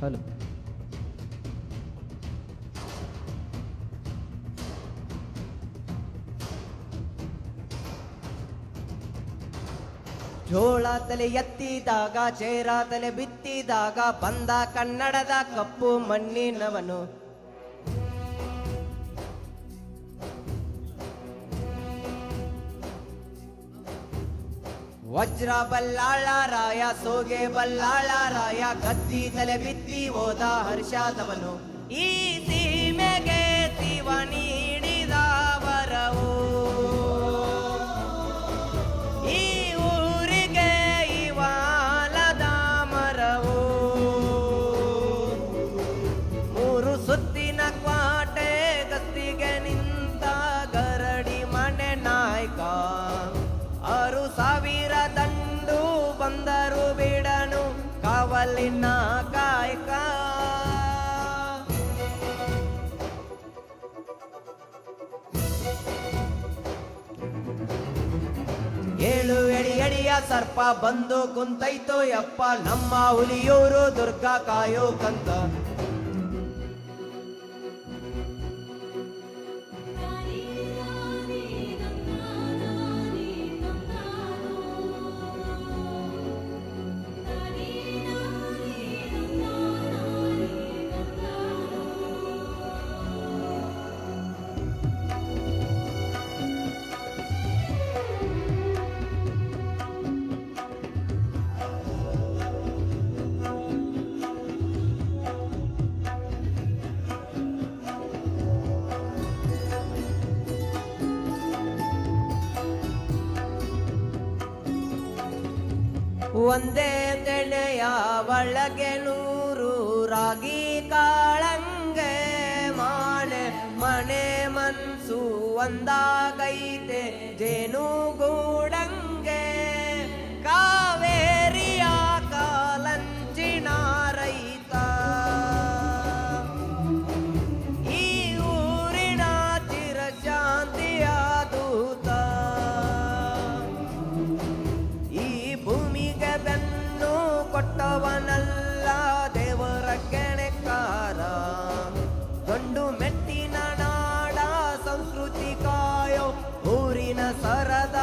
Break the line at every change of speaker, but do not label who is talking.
Hello
ಜೋಳ ತಲೆ ಎತ್ತಿದಾಗ ಚೇರ ತಲೆ ಬಿತ್ತಿದಾಗ ಬಂದ ಕನ್ನಡದ ಕಪ್ಪು ಮಣ್ಣಿನವನು. ವಜ್ರ ಬಲ್ಲಾಳ ರಾಯ ಸೋಗೆ ಬಲ್ಲಾಳ ರಾಯ ಕತ್ತಿ ತಲೆ ಬಿತ್ತಿ ಹೋದ ಹರ್ಷಾದವನು. ಈ ಏಳು ಎಡಿ ಎಡಿಯ ಸರ್ಪ ಬಂದು ಕುಂತೈತೋ ಯಪ್ಪ ನಮ್ಮ ಹುಲಿಯೂರು ದುರ್ಗಾ ಕಾಯೋ ಕಂತ ಒಂದೇ ತೆಣೆಯ ಒಳಗೆ ನೂರು ರಾಗಿ ಕಾಳಂಗೆ ಮಾನೆ ಮನೆ ಮನ್ಸು ಒಂದಾಗೈತೆ ಜೇನು ಗೂಡಂಗೆ ಗಂಡು ಮೆಟ್ಟಿನ ನಾಡ ಸಂಸ್ಕೃತಿ ಕಾಯೋ ಊರಿನ ಸರದ